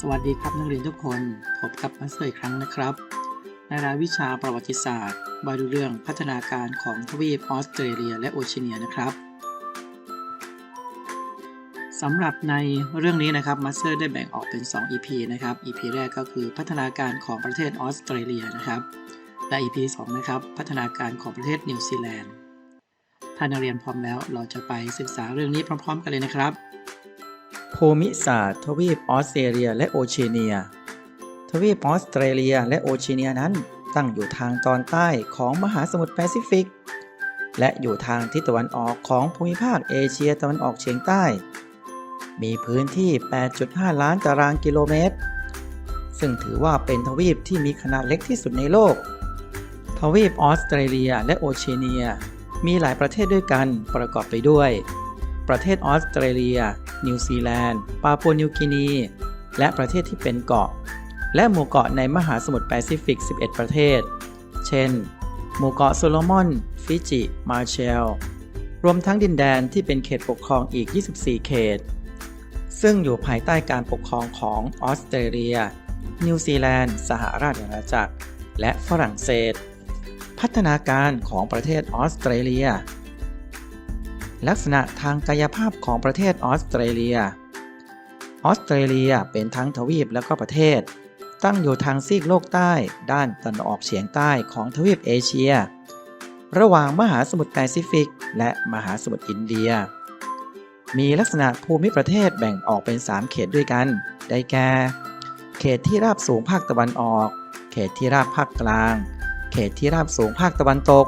สวัสดีครับนักเรียนทุกคนพบกับมาสเตอร์อีกครั้งนะครับ ในรายวิชาประวัติศาสตร์มาดูเรื่องพัฒนาการของทวีปออสเตรเลียและโอเชียเนียนะครับสำหรับในเรื่องนี้นะครับมาสเตอร์ได้แบ่งออกเป็น 2 EP นะครับ EP แรกก็คือพัฒนาการของประเทศออสเตรเลียนะครับ และ EP 2 นะครับ พัฒนาการของประเทศนิวซีแลนด์ถ้านักเรียนพร้อมแล้วเราจะไปศึกษาเรื่องนี้พร้อม ๆ กันเลยนะครับ ภูมิศาสตร์ ทวีปออสเตรเลียและโอเชียเนีย ทวีปออสเตรเลียและโอเชียเนียนั้น ตั้งอยู่ทางตอนใต้ของมหาสมุทรแปซิฟิก และอยู่ทางทิศตะวันออกของภูมิภาคเอเชียตะวันออกเฉียงใต้ มีพื้นที่ 8.5 ล้านตารางกิโลเมตร ซึ่งถือว่าเป็นทวีปที่มีขนาดเล็กที่สุดในโลก ทวีปออสเตรเลียและโอเชียเนีย มีหลายประเทศด้วยกันประกอบไปด้วย ประเทศออสเตรเลีย นิวซีแลนด์ ปาปัวนิวกินี และประเทศที่เป็นเกาะ และหมู่เกาะในมหาสมุทรแปซิฟิก 11 ประเทศ เช่น หมู่เกาะโซโลมอน ฟิจิ มาเชล รวมทั้งดินแดนที่เป็นเขตปกครองอีก 24 เขต ซึ่งอยู่ภายใต้การปกครองของออสเตรเลีย นิวซีแลนด์ สหราชอาณาจักร และฝรั่งเศส พัฒนาการของประเทศออสเตรเลีย ลักษณะทางกายภาพของประเทศออสเตรเลีย ออสเตรเลียเป็นทั้งทวีปและก็ประเทศ ตั้งอยู่ทางซีกโลกใต้ ด้านตะวันออกเฉียงใต้ของทวีปเอเชีย ระหว่างมหาสมุทรแปซิฟิก และมหาสมุทรอินเดีย มีลักษณะภูมิประเทศแบ่งออกเป็น 3 เขตด้วยกัน ได้แก่ เขตที่ราบสูงภาคตะวันออก เขตที่ราบภาคกลาง เขตที่ราบสูงภาคตะวันตก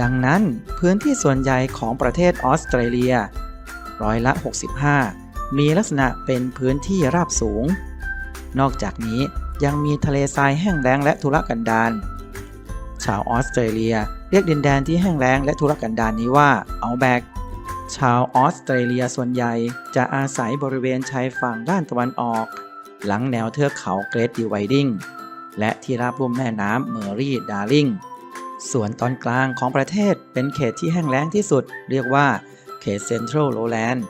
ดังนั้นพื้นที่ส่วนใหญ่ของประเทศออสเตรเลีย ร้อยละ 65 มีลักษณะเป็นพื้นที่ราบสูง นอกจากนี้ยังมีทะเลทรายแห้งแล้งและทุรกันดารชาวออสเตรเลียเรียกดินแดนที่แห้งแล้งและทุรกันดารนี้ว่าเอาแบกชาวออสเตรเลียส่วนใหญ่จะอาศัยบริเวณชายฝั่งด้านตะวันออก หลังแนวเทือกเขาเกรดดีไวดิงและที่ราบลุ่มแม่น้ำเมอรี่ดาร์ลิง ส่วนตอนกลางของประเทศเป็นเขตที่แห้งแล้งที่สุด เรียกว่าเขตเซ็นทรัลโลแลนด์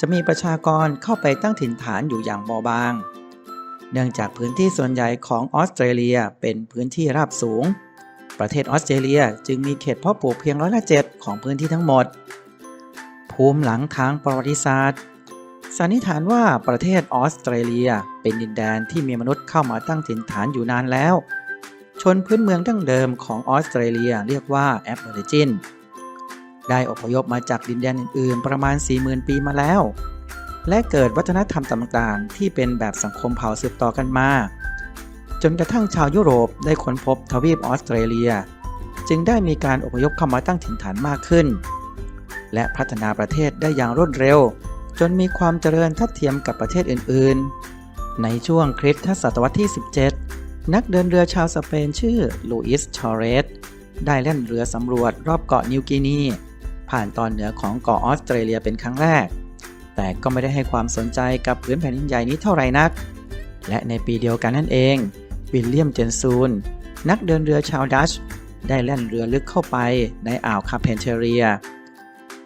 จะมีประชากรเข้าไปตั้งถิ่นฐานอยู่อย่างเบาบาง เนื่องจากพื้นที่ส่วนใหญ่ของออสเตรเลียเป็นพื้นที่ราบสูง ประเทศออสเตรเลียจึงมีเขตเพาะปลูกเพียงร้อยละเจ็ดของพื้นที่ทั้งหมด ภูมิหลังทางประวัติศาสตร์ สันนิษฐานว่าประเทศออสเตรเลียเป็นดินแดนที่มีมนุษย์เข้ามาตั้งถิ่นฐานอยู่นานแล้ว นพื้นเมืองดั้งเดิมของออสเตรเลียเรียกว่าแอฟเบอริจินได้อพยพมาจากดินแดนอื่นๆ ประมาณ 40,000 ปีมาแล้ว และเกิดวัฒนธรรมต่างๆ ที่เป็นแบบสังคมเผ่าสืบต่อกันมา จนกระทั่งชาวยุโรปได้ค้นพบทวีปออสเตรเลีย จึงได้มีการอพยพเข้ามาตั้งถิ่นฐานมากขึ้น และพัฒนาประเทศได้อย่างรวดเร็ว จนมีความเจริญทัดเทียมกับประเทศอื่นๆ ในช่วงคริสตศตวรรษที่ 17 นักเดินเรือชาวสเปนชื่อลูอิส ชอเรส ได้เล่นเรือสำรวจรอบเกาะนิวกินี ผ่านตอนเหนือของเกาะออสเตรเลียเป็นครั้งแรก แต่ก็ไม่ได้ให้ความสนใจกับพื้นแผ่นดินใหญ่นี้เท่าไหรนัก และในปีเดียวกันนั่นเอง วิลเลียม เจนซูน นักเดินเรือชาวดัช ได้แล่นเรือลึกเข้าไปในอ่าวคาเพนเทเรีย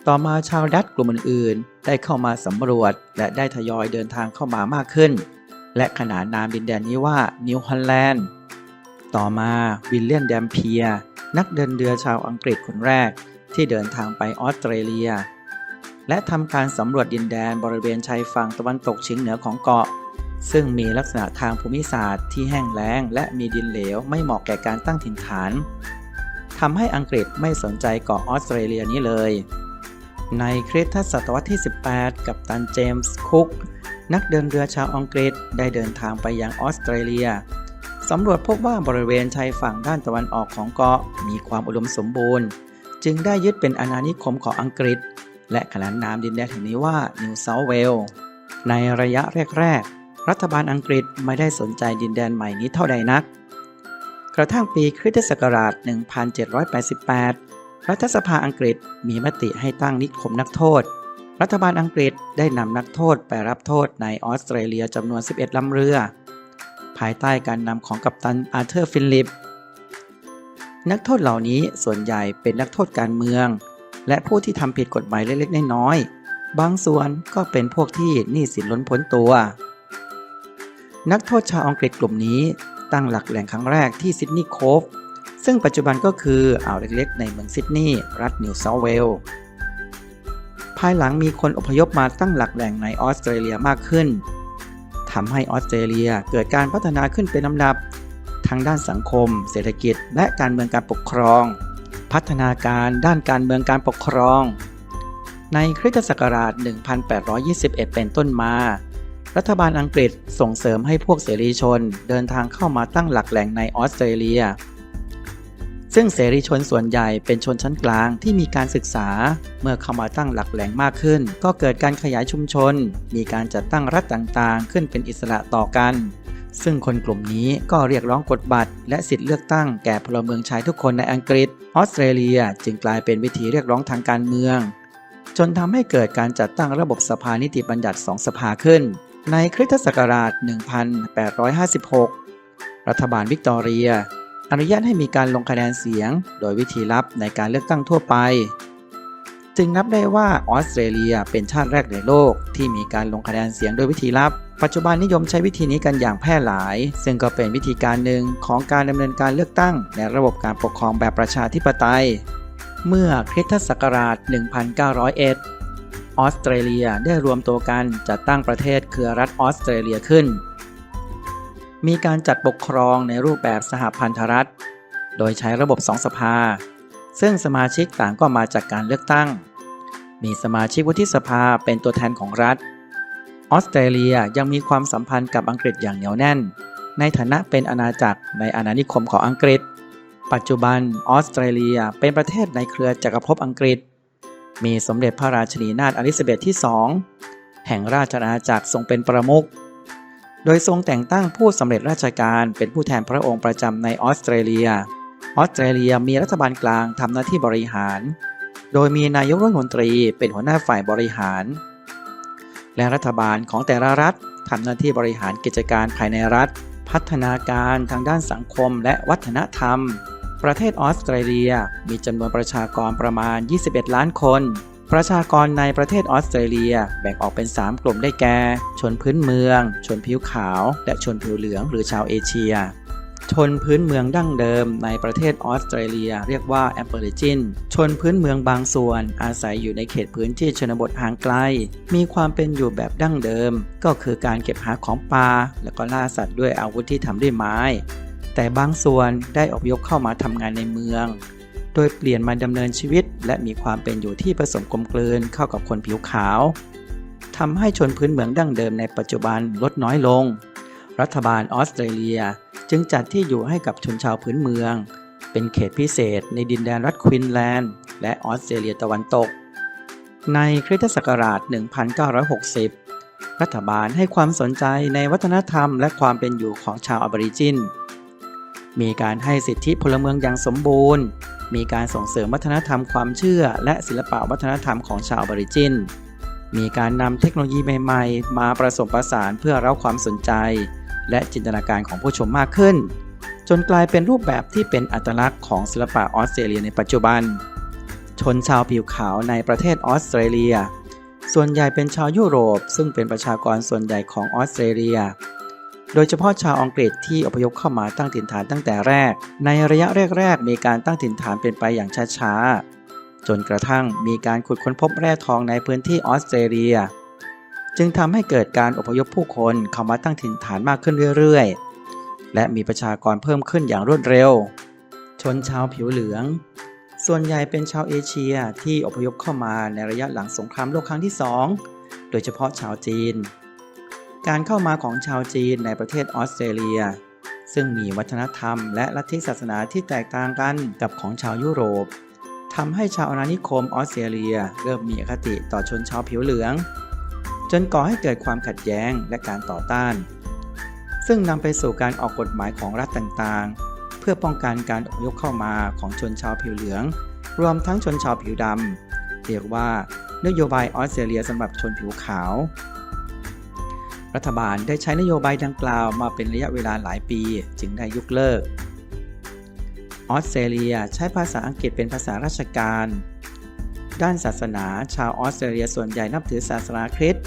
ต่อมาชาวดัตช์กลุ่มอื่นๆ ได้เข้ามาสำรวจและได้ทยอยเดินทางเข้ามามากขึ้น และขนานนามดินแดนนี้ว่านิวฮอลแลนด์ ต่อมาวิลเลียมแดมเพีย นักเดินเรือชาวอังกฤษคนแรกที่เดินทางไปออสเตรเลีย และทำการสำรวจดินแดนบริเวณชายฝั่งตะวันตกเฉียงเหนือของเกาะ ซึ่งมีลักษณะทางภูมิศาสตร์ที่แห้งแล้ง และมีดินเหลวไม่เหมาะแก่การตั้งถิ่นฐานทำให้อังกฤษไม่สนใจเกาะออสเตรเลียนี้เลย ในคริสตศตวรรษที่ 18 กับตันเจมส์คุก นักเดินเรือชาวอังกฤษได้เดินทางไปยังออสเตรเลียสำรวจพบว่าบริเวณชายฝั่งด้านตะวันออกของเกาะมีความอุดมสมบูรณ์ จึงได้ยึดเป็นอาณานิคมของอังกฤษ และขนานนามดินแดนแห่งนี้ว่านิวเซาท์เวลในระยะแรก ๆ รัฐบาลอังกฤษไม่ได้สนใจดินแดนใหม่นี้เท่าใดนัก กระทั่งปีคริสตศักราช 1788 รัฐสภาอังกฤษมีมติให้ตั้งนิคมนักโทษ รัฐบาลอังกฤษได้นำนักโทษไปรับโทษในออสเตรเลียจำนวน 11 ลำเรือ ภายใต้การนำของกัปตันอาร์เธอร์ฟินลิป นักโทษเหล่านี้ส่วนใหญ่เป็นนักโทษการเมือง และผู้ที่ทำผิดกฎหมายเล็กๆน้อยๆบางส่วนก็เป็นพวกที่หนี้สินล้นพ้นตัว นักโทษชาวอังกฤษกลุ่มนี้ตั้งหลักแหล่งครั้งแรกที่ซิดนีย์โคฟซึ่งปัจจุบันก็คืออ่าวเล็กๆ ในเมืองซิดนีย์รัฐนิวเซาเวลส์ ภายหลังมีคนอพยพมาตั้งหลักแหล่งในออสเตรเลียมากขึ้นทำให้ออสเตรเลียเกิดการพัฒนาขึ้นเป็นลำดับ ทั้งด้านสังคม เศรษฐกิจ และการเมืองการปกครอง พัฒนาการด้านการเมืองการปกครอง ในคริสตศักราช 1821 เป็นต้นมา รัฐบาลอังกฤษส่งเสริมให้พวกเสรีชน เดินทางเข้ามาตั้งหลักแหล่งในออสเตรเลีย ซึ่งเสรีชนส่วนใหญ่เป็นชนชั้นกลางที่มีการศึกษา เมื่อเข้ามาตั้งหลักแหล่งมากขึ้น ก็เกิดการขยายชุมชน มีการจัดตั้งรัฐต่างๆ ขึ้นเป็นอิสระต่อกัน ซึ่งคนกลุ่มนี้ก็เรียกร้องกฎบัตร และสิทธิเลือกตั้งแก่พลเมืองชายทุกคนในอังกฤษ ออสเตรเลียจึงกลายเป็นวิธีเรียกร้องทางการเมือง จนทำให้เกิดการจัดตั้งระบบสภานิติบัญญัติสองสภาขึ้น ในคริสตศักราช 1856 รัฐบาลวิกตอเรีย อนุญาตให้มีการลงคะแนนเสียง โดยวิธีลับในการเลือกตั้งทั่วไป จึงนับได้ว่าออสเตรเลียเป็นชาติแรกในโลก ที่มีการลงคะแนนเสียงโดยวิธีลับ ปัจจุบันนิยมใช้วิธีนี้กันอย่างแพร่หลาย ซึ่งก็เป็นวิธีการหนึ่งของการดำเนินการเลือกตั้ง ในระบบการปกครองแบบประชาธิปไตย เมื่อคริสตศักราช 1901 ออสเตรเลียได้รวมตัวกันจัดตั้งประเทศเครือรัฐออสเตรเลียขึ้น มีการจัดปกครองในรูปแบบสหพันธรัฐ โดยใช้ระบบสองสภา ซึ่งสมาชิกต่างก็มาจากการเลือกตั้ง มีสมาชิกวุฒิสภาเป็นตัวแทนของรัฐ ออสเตรเลียยังมีความสัมพันธ์กับอังกฤษอย่างเหนียวแน่น ในฐานะเป็นอาณาจักรในอาณานิคมของอังกฤษ ปัจจุบันออสเตรเลียเป็นประเทศในเครือจักรภพอังกฤษ มีสมเด็จพระราชินีนาถอลิซาเบธที่ 2 แห่งราชอาณาจักรทรงเป็นประมุข โดยทรงแต่งตั้งผู้สำเร็จราชการเป็นผู้แทนพระองค์ประจำในออสเตรเลีย ออสเตรเลียมีรัฐบาลกลางทำหน้าที่บริหาร โดยมีนายกรัฐมนตรีเป็นหัวหน้าฝ่ายบริหาร และรัฐบาลของแต่ละรัฐทำหน้าที่บริหารกิจการภายในรัฐ พัฒนาการทางด้านสังคมและวัฒนธรรม ประเทศออสเตรเลียมีจำนวนประชากรประมาณ 21 ล้านคน ประชากรในประเทศออสเตรเลียแบ่งออกเป็น 3 กลุ่มได้แก่ ชนพื้นเมือง ชนผิวขาว และชนผิวเหลืองหรือชาวเอเชีย ชนพื้นเมืองดั้งเดิมในประเทศออสเตรเลียเรียกว่าแอ b เ r อ g i n ชนพื้นเมืองบางส่วน อาศัยอยู่ในเขตพื้นที่ชนบทห่างไกล มีความเป็นอยู่แบบดั้งเดิม ก็คือการเก็บหาของป่าและก็ล่าสัตว์ด้วยอาวุธที่ทำด้วยไม้ แต่บางส่วนได้อพยพเข้ามาทำงานในเมือง โดยเปลี่ยนมาดำเนินชีวิต และมีความเป็นอยู่ที่ผสมกลมกลืนเข้ากับคนผิวขาวทำให้ชนพื้นเมืองดั้งเดิมในปัจจุบันลดน้อยลง รัฐบาลออสเตรเลียจึงจัดที่อยู่ให้กับชนชาวพื้นเมือง เป็นเขตพิเศษในดินแดนรัฐควินแลนด์และออสเตรเลียตะวันตก ในคริสตศักราช 1960 รัฐบาลให้ความสนใจในวัฒนธรรมและความเป็นอยู่ของชาวอบอริจิน มีการให้สิทธิพลเมืองอย่างสมบูรณ์ มีการส่งเสริมวัฒนธรรมความเชื่อ และศิลปะวัฒนธรรมของชาวบริจิน มีการนำเทคโนโลยีใหม่ๆ มาผสมผสานเพื่อเร้าความสนใจ และจินตนาการของผู้ชมมากขึ้น จนกลายเป็นรูปแบบที่เป็นอัตลักษณ์ของศิลปะออสเตรเลียในปัจจุบัน ชนชาวผิวขาวในประเทศออสเตรเลีย ส่วนใหญ่เป็นชาวยุโรป ซึ่งเป็นประชากรส่วนใหญ่ของออสเตรเลีย โดยเฉพาะชาวอังกฤษที่อพยพเข้ามาตั้งถิ่นฐานตั้งแต่แรก ในระยะแรก ๆ มีการตั้งถิ่นฐานเป็นไปอย่างช้าๆ จนกระทั่งมีการขุดค้นพบแร่ทองในพื้นที่ออสเตรเลีย จึงทำให้เกิดการอพยพผู้คนเข้ามาตั้งถิ่นฐานมากขึ้นเรื่อยๆ และมีประชากรเพิ่มขึ้นอย่างรวดเร็ว ชนชาวผิวเหลือง ส่วนใหญ่เป็นชาวเอเชียที่อพยพเข้ามาในระยะหลังสงครามโลกครั้งที่ 2 โดยเฉพาะชาวจีน การเข้ามาของชาวจีนในประเทศออสเตรเลีย ซึ่งมีวัฒนธรรมและลัทธิศาสนาที่แตกต่างกันกับของชาวยุโรปทำให้ชาวอาณานิคมออสเตรเลีย เริ่มมีอคติต่อชนชาวผิวเหลือง จนก่อให้เกิดความขัดแย้งและการต่อต้าน ซึ่งนำไปสู่การออกกฎหมายของรัฐต่างๆ เพื่อป้องกันการอพยพเข้ามาของชนชาวผิวเหลือง รวมทั้งชนชาวผิวดำเรียกว่านโยบายออสเตรเลียสำหรับชนผิวขาว รัฐบาลได้ใช้นโยบายดังกล่าวมาเป็นระยะเวลาหลายปี จึงได้ยกเลิก ออสเตรเลียใช้ภาษาอังกฤษเป็นภาษาราชการ ด้านศาสนาชาวออสเตรเลียส่วนใหญ่นับถือศาสนาคริสต์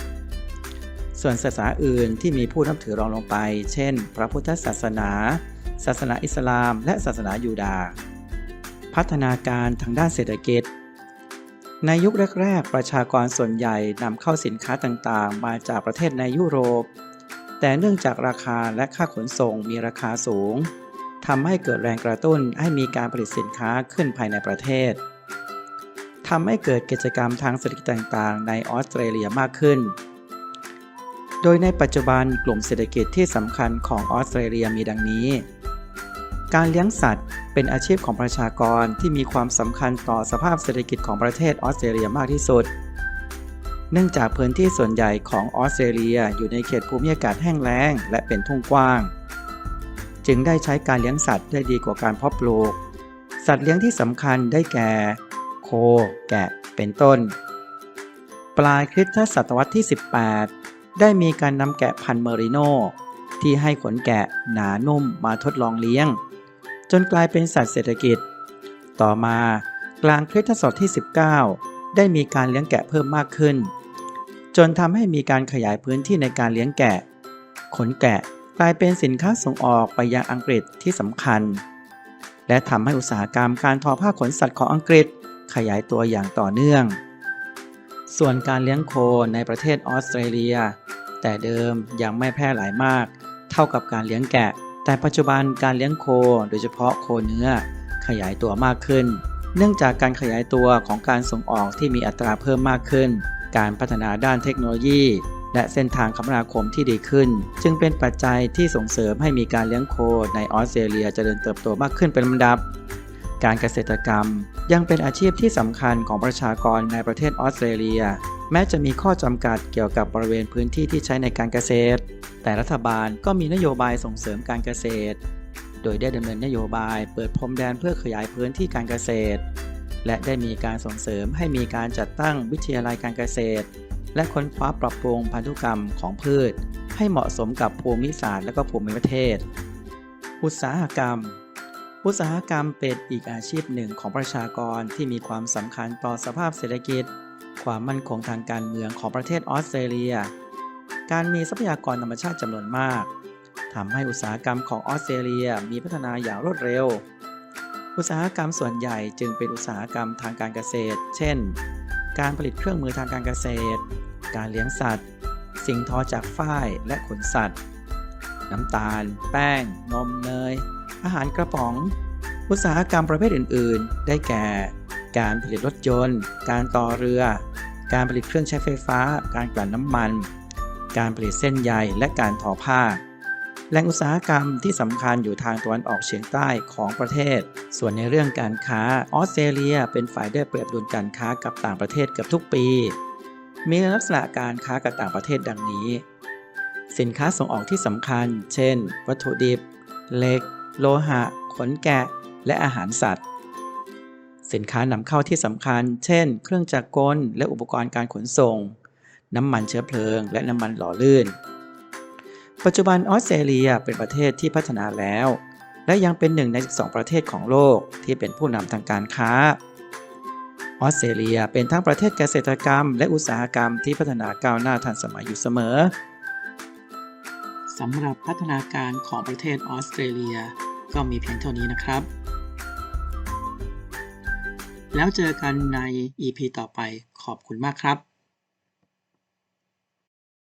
ส่วนศาสนาอื่นที่มีผู้นับถือรองลงไป เช่น พระพุทธศาสนา ศาสนาอิสลาม และศาสนายูดาห์พัฒนาการทางด้านเศรษฐกิจ ในยุคแรกๆ ประชากรส่วนใหญ่นำเข้าสินค้าต่างๆ มาจากประเทศในยุโรป แต่เนื่องจากราคาและค่าขนส่งมีราคาสูงทำให้เกิดแรงกระตุ้นให้มีการผลิตสินค้าขึ้นภายในประเทศทำให้เกิดกิจกรรมทางเศรษฐกิจต่างๆ ในออสเตรเลียมากขึ้น โดยในปัจจุบันกลุ่มเศรษฐกิจที่สำคัญของออสเตรเลียมีดังนี้ การเลี้ยงสัตว์ เป็นอาชีพของประชากรที่มีความสำคัญต่อสภาพเศรษฐกิจของประเทศออสเตรเลียมากที่สุด เนื่องจากพื้นที่ส่วนใหญ่ของออสเตรเลียอยู่ในเขตภูมิอากาศแห้งแล้งและเป็นทุ่งกว้าง จึงได้ใช้การเลี้ยงสัตว์ได้ดีกว่าการเพาะปลูก สัตว์เลี้ยงที่สำคัญได้แก่ โค แกะ เป็นต้น ปลายคริสตศตวรรษที่ 18 ได้มีการนำแกะพันธุ์เมอริโนที่ให้ขนแกะหนานุ่มมาทดลองเลี้ยง จนกลายเป็นสัตว์เศรษฐกิจ ต่อมากลางคริสตศตวรรษที่ 19 ได้มีการเลี้ยงแกะเพิ่มมากขึ้น จนทำให้มีการขยายพื้นที่ในการเลี้ยงแกะ ขนแกะกลายเป็นสินค้าส่งออกไปยังอังกฤษที่สำคัญ และทำให้อุตสาหกรรมการทอผ้าขนสัตว์ของอังกฤษขยายตัวอย่างต่อเนื่อง ส่วนการเลี้ยงโคในประเทศออสเตรเลีย แต่เดิมยังไม่แพร่หลายมาก เท่ากับการเลี้ยงแกะ แต่ปัจจุบันการเลี้ยงโค โดยเฉพาะโคเนื้อ ขยายตัวมากขึ้น เนื่องจากการขยายตัวของการส่งออกที่มีอัตราเพิ่มมากขึ้น การพัฒนาด้านเทคโนโลยี และเส้นทางคมนาคมที่ดีขึ้น จึงเป็นปัจจัยที่ส่งเสริมให้มีการเลี้ยงโคในออสเตรเลียเจริญเติบโตมากขึ้นเป็นลำดับ การเกษตรกรรมยังเป็นอาชีพที่สำคัญของประชากรในประเทศออสเตรเลีย แม้จะมีข้อจำกัดเกี่ยวกับบริเวณพื้นที่ที่ใช้ในการเกษตร แต่รัฐบาลก็มีนโยบายส่งเสริมการเกษตร โดยได้ดำเนินนโยบายเปิดพรมแดนเพื่อขยายพื้นที่การเกษตร และได้มีการส่งเสริมให้มีการจัดตั้งวิทยาลัยการเกษตร และค้นคว้าปรับปรุงพันธุกรรมของพืช ให้เหมาะสมกับภูมิศาสตร์และก็ภูมิประเทศ อุตสาหกรรมอุตสาหกรรมเป็นอีกอาชีพหนึ่งของประชากรที่มีความสำคัญต่อสภาพเศรษฐกิจ ความมั่นคงทางการเมืองของประเทศออสเตรเลีย การมีทรัพยากรธรรมชาติจำนวนมากทำให้อุตสาหกรรมของออสเตรเลียมีพัฒนาอย่างรวดเร็ว อุตสาหกรรมส่วนใหญ่จึงเป็นอุตสาหกรรมทางการเกษตร เช่น การผลิตเครื่องมือทางการเกษตร การเลี้ยงสัตว์ สิ่งทอจากฝ้ายและขนสัตว์ น้ำตาล แป้ง นมเนย อาหารกระป๋อง อุตสาหกรรมประเภทอื่น ๆ ได้แก่ การผลิตรถยนต์ การต่อเรือ การผลิตเครื่องใช้ไฟฟ้า การกลั่นน้ำมัน การผลิตเส้นใยและการทอผ้า แหล่งอุตสาหกรรมที่สำคัญอยู่ทางตะวันออกเฉียงใต้ของประเทศ ส่วนในเรื่องการค้าออสเตรเลีย เป็นฝ่ายได้เปรียบดุลการค้ากับต่างประเทศเกือบทุกปี มีลักษณะการค้ากับต่างประเทศดังนี้ สินค้าส่งออกที่สำคัญ เช่น วัตถุดิบเหล็ก โลหะ ขนแกะ และอาหารสัตว์ สินค้านำเข้าที่สำคัญ เช่น เครื่องจักรกล และอุปกรณ์การขนส่ง น้ำมันเชื้อเพลิง และน้ำมันหล่อลื่น ปัจจุบันออสเตรเลียเป็นประเทศที่พัฒนาแล้ว และยังเป็นหนึ่งใน 12 ประเทศของโลกที่เป็นผู้นำทางการค้า ออสเตรเลียเป็นทั้งประเทศเกษตรกรรม และอุตสาหกรรมที่พัฒนาก้าวหน้าทันสมัยอยู่เสมอสำหรับพัฒนาการของประเทศออสเตรเลียก็มีเพียงเท่านี้นะครับ แล้วเจอกันใน EP ต่อไปขอบคุณมากครับ